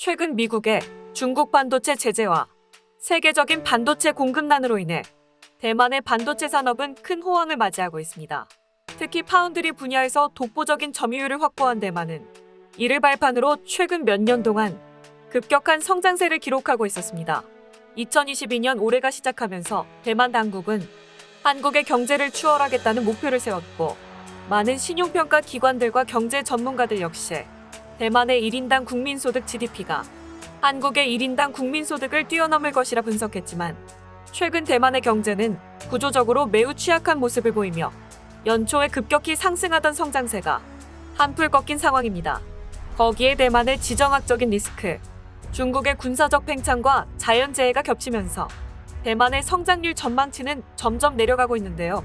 최근 미국의 중국 반도체 제재와 세계적인 반도체 공급난으로 인해 대만의 반도체 산업은 큰 호황을 맞이하고 있습니다. 특히 파운드리 분야에서 독보적인 점유율을 확보한 대만은 이를 발판으로 최근 몇 년 동안 급격한 성장세를 기록하고 있었습니다. 2022년 올해가 시작하면서 대만 당국은 한국의 경제를 추월하겠다는 목표를 세웠고 많은 신용평가 기관들과 경제 전문가들 역시 대만의 1인당 국민소득 GDP가 한국의 1인당 국민소득을 뛰어넘을 것이라 분석했지만 최근 대만의 경제는 구조적으로 매우 취약한 모습을 보이며 연초에 급격히 상승하던 성장세가 한풀 꺾인 상황입니다. 거기에 대만의 지정학적인 리스크, 중국의 군사적 팽창과 자연재해가 겹치면서 대만의 성장률 전망치는 점점 내려가고 있는데요.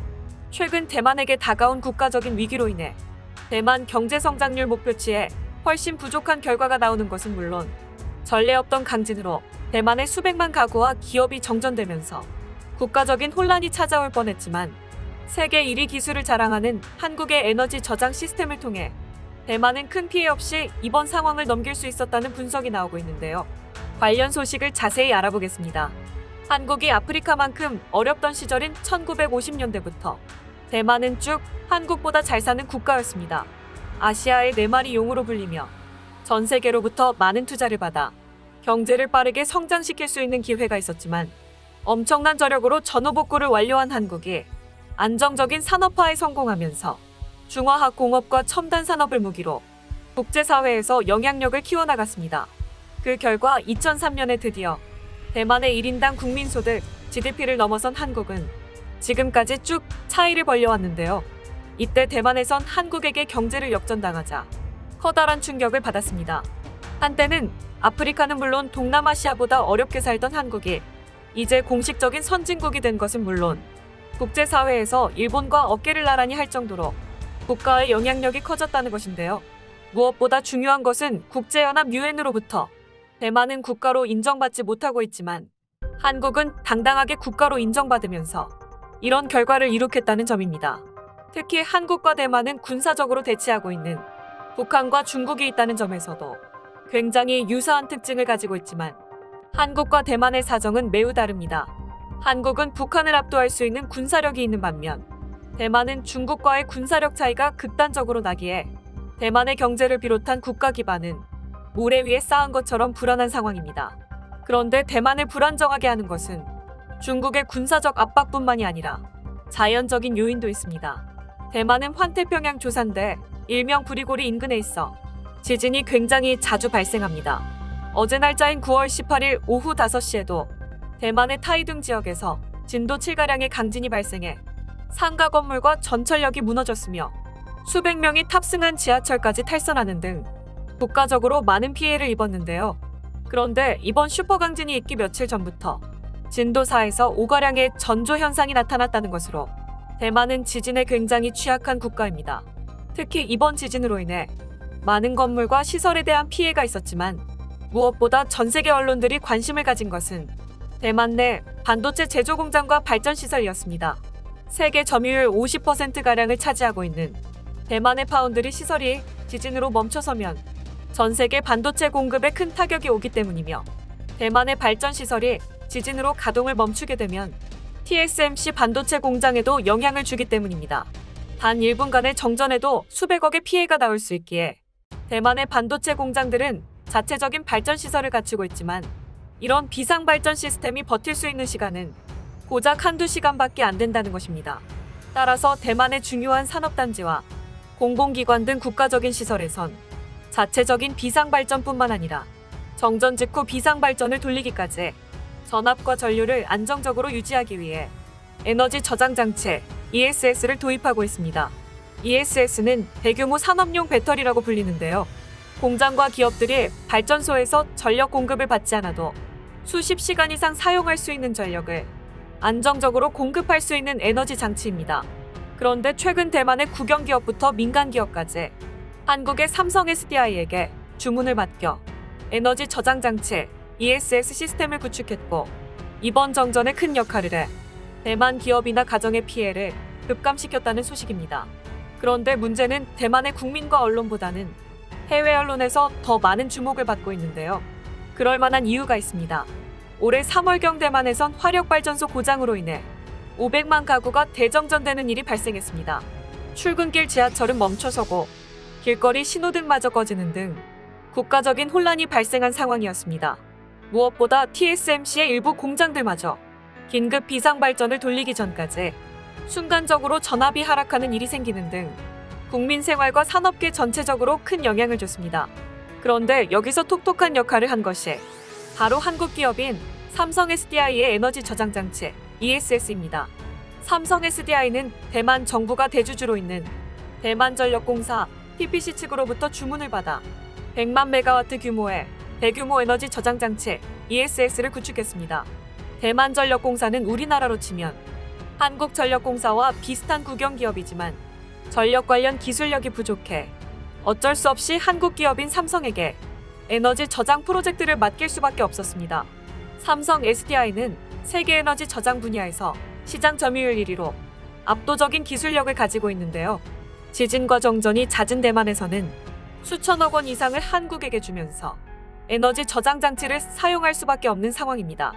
최근 대만에게 다가온 국가적인 위기로 인해 대만 경제 성장률 목표치에 훨씬 부족한 결과가 나오는 것은 물론 전례 없던 강진으로 대만의 수백만 가구와 기업이 정전되면서 국가적인 혼란이 찾아올 뻔했지만 세계 1위 기술을 자랑하는 한국의 에너지 저장 시스템을 통해 대만은 큰 피해 없이 이번 상황을 넘길 수 있었다는 분석이 나오고 있는데요. 관련 소식을 자세히 알아보겠습니다. 한국이 아프리카만큼 어렵던 시절인 1950년대부터 대만은 쭉 한국보다 잘 사는 국가였습니다. 아시아의 네 마리 용으로 불리며 전 세계로부터 많은 투자를 받아 경제를 빠르게 성장시킬 수 있는 기회가 있었지만 엄청난 저력으로 전후복구를 완료한 한국이 안정적인 산업화에 성공하면서 중화학 공업과 첨단 산업을 무기로 국제사회에서 영향력을 키워나갔습니다. 그 결과 2003년에 드디어 대만의 1인당 국민소득 GDP를 넘어선 한국은 지금까지 쭉 차이를 벌려왔는데요. 이때 대만에선 한국에게 경제를 역전당하자 커다란 충격을 받았습니다. 한때는 아프리카는 물론 동남아시아보다 어렵게 살던 한국이 이제 공식적인 선진국이 된 것은 물론 국제사회에서 일본과 어깨를 나란히 할 정도로 국가의 영향력이 커졌다는 것인데요. 무엇보다 중요한 것은 국제연합 유엔으로부터 대만은 국가로 인정받지 못하고 있지만 한국은 당당하게 국가로 인정받으면서 이런 결과를 이룩했다는 점입니다. 특히 한국과 대만은 군사적으로 대치하고 있는 북한과 중국이 있다는 점에서도 굉장히 유사한 특징을 가지고 있지만 한국과 대만의 사정은 매우 다릅니다. 한국은 북한을 압도할 수 있는 군사력이 있는 반면 대만은 중국과의 군사력 차이가 극단적으로 나기에 대만의 경제를 비롯한 국가 기반은 모래 위에 쌓은 것처럼 불안한 상황입니다. 그런데 대만을 불안정하게 하는 것은 중국의 군사적 압박뿐만이 아니라 자연적인 요인도 있습니다. 대만은 환태평양 조산대 일명 부리고리 인근에 있어 지진이 굉장히 자주 발생합니다. 어제 날짜인 9월 18일 오후 5시에도 대만의 타이둥 지역에서 진도 7가량의 강진이 발생해 상가 건물과 전철역이 무너졌으며 수백 명이 탑승한 지하철까지 탈선하는 등 국가적으로 많은 피해를 입었는데요. 그런데 이번 슈퍼강진이 있기 며칠 전부터 진도 4에서 5가량의 전조 현상이 나타났다는 것으로 대만은 지진에 굉장히 취약한 국가입니다. 특히 이번 지진으로 인해 많은 건물과 시설에 대한 피해가 있었지만 무엇보다 전 세계 언론들이 관심을 가진 것은 대만 내 반도체 제조 공장과 발전 시설이었습니다. 세계 점유율 50%가량을 차지하고 있는 대만의 파운드리 시설이 지진으로 멈춰서면 전 세계 반도체 공급에 큰 타격이 오기 때문이며 대만의 발전 시설이 지진으로 가동을 멈추게 되면 TSMC 반도체 공장에도 영향을 주기 때문입니다. 단 1분간의 정전에도 수백억의 피해가 나올 수 있기에 대만의 반도체 공장들은 자체적인 발전 시설을 갖추고 있지만 이런 비상 발전 시스템이 버틸 수 있는 시간은 고작 한두 시간밖에 안 된다는 것입니다. 따라서 대만의 중요한 산업단지와 공공기관 등 국가적인 시설에선 자체적인 비상 발전뿐만 아니라 정전 직후 비상 발전을 돌리기까지 전압과 전류를 안정적으로 유지하기 위해 에너지 저장 장치 ESS를 도입하고 있습니다. ESS는 대규모 산업용 배터리라고 불리는데요. 공장과 기업들이 발전소에서 전력 공급을 받지 않아도 수십 시간 이상 사용할 수 있는 전력을 안정적으로 공급할 수 있는 에너지 장치입니다. 그런데 최근 대만의 국영 기업부터 민간 기업까지 한국의 삼성 SDI에게 주문을 맡겨 에너지 저장 장치 ESS 시스템을 구축했고 이번 정전에 큰 역할을 해 대만 기업이나 가정의 피해를 급감시켰다는 소식입니다. 그런데 문제는 대만의 국민과 언론보다는 해외 언론에서 더 많은 주목을 받고 있는데요. 그럴 만한 이유가 있습니다. 올해 3월경 대만에선 화력발전소 고장으로 인해 500만 가구가 대정전되는 일이 발생했습니다. 출근길 지하철은 멈춰서고 길거리 신호등마저 꺼지는 등 국가적인 혼란이 발생한 상황이었습니다. 무엇보다 TSMC의 일부 공장들마저 긴급 비상 발전을 돌리기 전까지 순간적으로 전압이 하락하는 일이 생기는 등 국민 생활과 산업계 전체적으로 큰 영향을 줬습니다. 그런데 여기서 톡톡한 역할을 한 것이 바로 한국 기업인 삼성 SDI의 에너지 저장 장치 ESS입니다. 삼성 SDI는 대만 정부가 대주주로 있는 대만전력공사 TPC 측으로부터 주문을 받아 100만 메가와트 규모의 대규모 에너지 저장 장치 ESS를 구축했습니다. 대만전력공사는 우리나라로 치면 한국전력공사와 비슷한 국영 기업이지만 전력 관련 기술력이 부족해 어쩔 수 없이 한국 기업인 삼성에게 에너지 저장 프로젝트를 맡길 수밖에 없었습니다. 삼성 SDI는 세계 에너지 저장 분야에서 시장 점유율 1위로 압도적인 기술력을 가지고 있는데요. 지진과 정전이 잦은 대만에서는 수천억 원 이상을 한국에게 주면서 에너지 저장 장치를 사용할 수밖에 없는 상황입니다.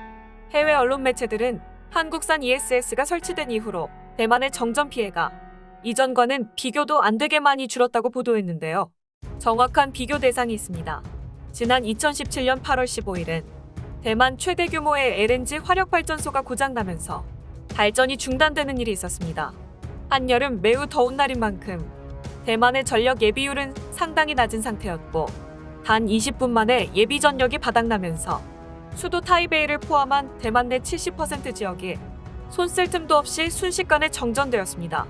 해외 언론 매체들은 한국산 ESS가 설치된 이후로 대만의 정전 피해가 이전과는 비교도 안 되게 많이 줄었다고 보도했는데요. 정확한 비교 대상이 있습니다. 지난 2017년 8월 15일은 대만 최대 규모의 LNG 화력 발전소가 고장나면서 발전이 중단되는 일이 있었습니다. 한여름 매우 더운 날인 만큼 대만의 전력 예비율은 상당히 낮은 상태였고 단 20분 만에 예비 전력이 바닥나면서 수도 타이베이를 포함한 대만 내 70% 지역이 손쓸 틈도 없이 순식간에 정전되었습니다.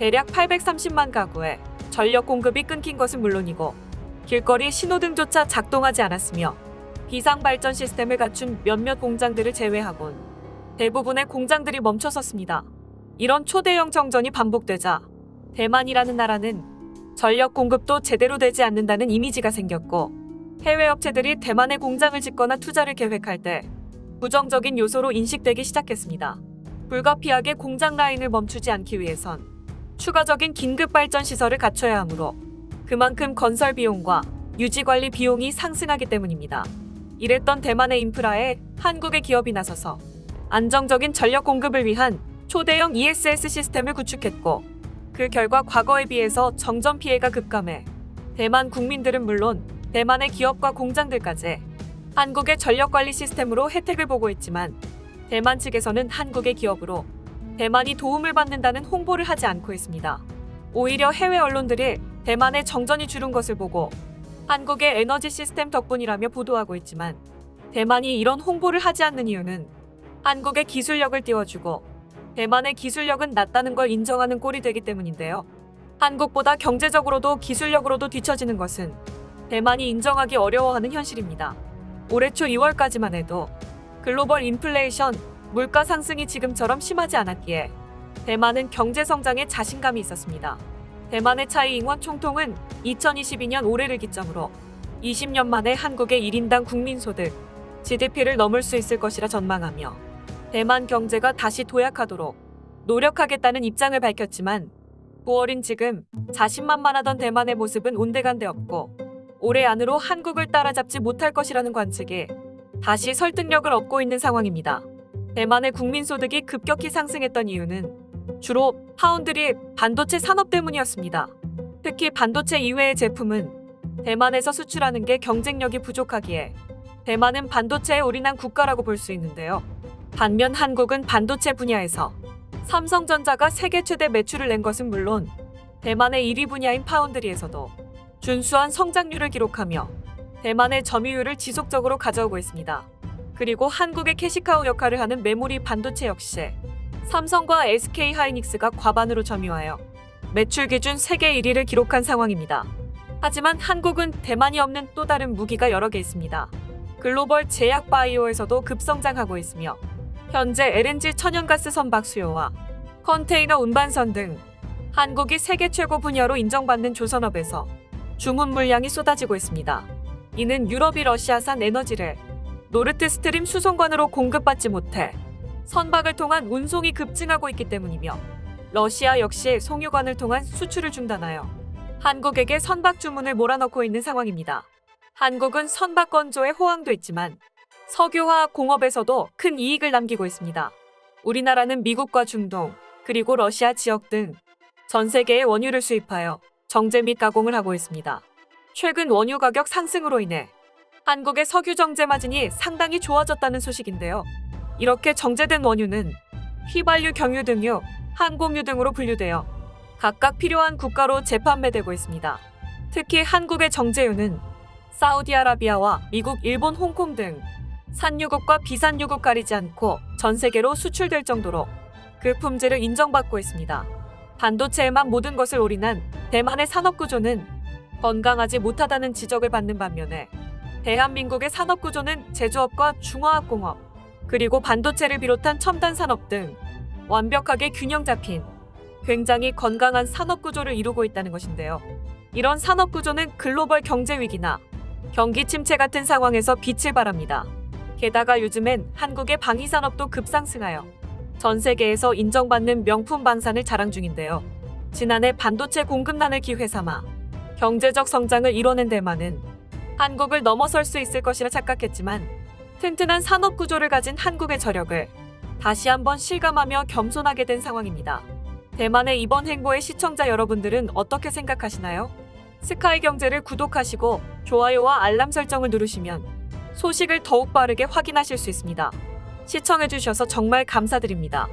대략 830만 가구에 전력 공급이 끊긴 것은 물론이고 길거리 신호등조차 작동하지 않았으며 비상 발전 시스템을 갖춘 몇몇 공장들을 제외하곤 대부분의 공장들이 멈춰섰습니다. 이런 초대형 정전이 반복되자 대만이라는 나라는 전력 공급도 제대로 되지 않는다는 이미지가 생겼고 해외 업체들이 대만에 공장을 짓거나 투자를 계획할 때 부정적인 요소로 인식되기 시작했습니다. 불가피하게 공장 라인을 멈추지 않기 위해선 추가적인 긴급 발전 시설을 갖춰야 하므로 그만큼 건설 비용과 유지 관리 비용이 상승하기 때문입니다. 이랬던 대만의 인프라에 한국의 기업이 나서서 안정적인 전력 공급을 위한 초대형 ESS 시스템을 구축했고 그 결과 과거에 비해서 정전 피해가 급감해 대만 국민들은 물론 대만의 기업과 공장들까지 한국의 전력 관리 시스템으로 혜택을 보고 있지만 대만 측에서는 한국의 기업으로 대만이 도움을 받는다는 홍보를 하지 않고 있습니다. 오히려 해외 언론들이 대만의 정전이 줄은 것을 보고 한국의 에너지 시스템 덕분이라며 보도하고 있지만 대만이 이런 홍보를 하지 않는 이유는 한국의 기술력을 띄워주고 대만의 기술력은 낮다는 걸 인정하는 꼴이 되기 때문인데요. 한국보다 경제적으로도 기술력으로도 뒤처지는 것은 대만이 인정하기 어려워하는 현실입니다. 올해 초 2월까지만 해도 글로벌 인플레이션, 물가 상승이 지금처럼 심하지 않았기에 대만은 경제 성장에 자신감이 있었습니다. 대만의 차이 잉원 총통은 2022년 올해를 기점으로 20년 만에 한국의 1인당 국민소득 GDP를 넘을 수 있을 것이라 전망하며 대만 경제가 다시 도약하도록 노력하겠다는 입장을 밝혔지만 9월인 지금 자신만만하던 대만의 모습은 온데간데 없고 올해 안으로 한국을 따라잡지 못할 것이라는 관측에 다시 설득력을 얻고 있는 상황입니다. 대만의 국민소득이 급격히 상승했던 이유는 주로 파운드리 반도체 산업 때문이었습니다. 특히 반도체 이외의 제품은 대만에서 수출하는 게 경쟁력이 부족하기에 대만은 반도체에 올인한 국가라고 볼 수 있는데요. 반면 한국은 반도체 분야에서 삼성전자가 세계 최대 매출을 낸 것은 물론 대만의 1위 분야인 파운드리에서도 준수한 성장률을 기록하며 대만의 점유율을 지속적으로 가져오고 있습니다. 그리고 한국의 캐시카우 역할을 하는 메모리 반도체 역시 삼성과 SK 하이닉스가 과반으로 점유하여 매출 기준 세계 1위를 기록한 상황입니다. 하지만 한국은 대만이 없는 또 다른 무기가 여러 개 있습니다. 글로벌 제약 바이오에서도 급성장하고 있으며 현재 LNG 천연가스 선박 수요와 컨테이너 운반선 등 한국이 세계 최고 분야로 인정받는 조선업에서 주문 물량이 쏟아지고 있습니다. 이는 유럽이 러시아산 에너지를 노르트 스트림 수송관으로 공급받지 못해 선박을 통한 운송이 급증하고 있기 때문이며 러시아 역시 송유관을 통한 수출을 중단하여 한국에게 선박 주문을 몰아넣고 있는 상황입니다. 한국은 선박 건조에 호황도 있지만 석유화학 공업에서도 큰 이익을 남기고 있습니다. 우리나라는 미국과 중동, 그리고 러시아 지역 등 전 세계에 원유를 수입하여 정제 및 가공을 하고 있습니다. 최근 원유 가격 상승으로 인해 한국의 석유 정제 마진이 상당히 좋아졌다는 소식인데요. 이렇게 정제된 원유는 휘발유, 경유 등유, 항공유 등으로 분류되어 각각 필요한 국가로 재판매되고 있습니다. 특히 한국의 정제유는 사우디아라비아와 미국, 일본, 홍콩 등 산유국과 비산유국 가리지 않고 전 세계로 수출될 정도로 그 품질을 인정받고 있습니다. 반도체에만 모든 것을 올인한 대만의 산업 구조는 건강하지 못하다는 지적을 받는 반면에 대한민국의 산업 구조는 제조업과 중화학공업 그리고 반도체를 비롯한 첨단 산업 등 완벽하게 균형 잡힌 굉장히 건강한 산업 구조를 이루고 있다는 것인데요. 이런 산업 구조는 글로벌 경제 위기나 경기 침체 같은 상황에서 빛을 발합니다. 게다가 요즘엔 한국의 방위 산업도 급상승하여 전 세계에서 인정받는 명품 방산을 자랑 중인데요. 지난해 반도체 공급난을 기회 삼아 경제적 성장을 이뤄낸 대만은 한국을 넘어설 수 있을 것이라 착각했지만 튼튼한 산업 구조를 가진 한국의 저력을 다시 한번 실감하며 겸손하게 된 상황입니다. 대만의 이번 행보에 시청자 여러분들은 어떻게 생각하시나요? 스카이 경제를 구독하시고 좋아요와 알람 설정을 누르시면 소식을 더욱 빠르게 확인하실 수 있습니다. 시청해주셔서 정말 감사드립니다.